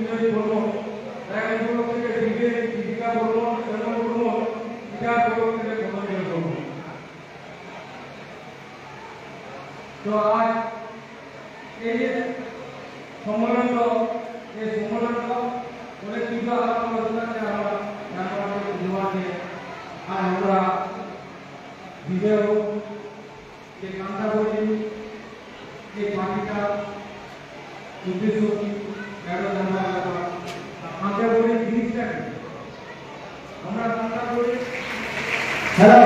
বিজয় বর্ম রায়গঞ্জ ব্লক থেকে বিজয় দীপিকা বর্ম চন্দ্র বর্ম ইটার ব্লক থেকে ধনঞ্জয় বর্ম তো আজ এই যে সম্মেলন এই সম্মেলন অনেক কিছু আলোচনা যে আমরা জানুয়ারি দিওয়ানে আর আমরা বিজয় যে কান্তা বলি যে উদ্দেশ্য কি কেন জানা কাঁচা আমরা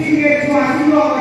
Direito à sua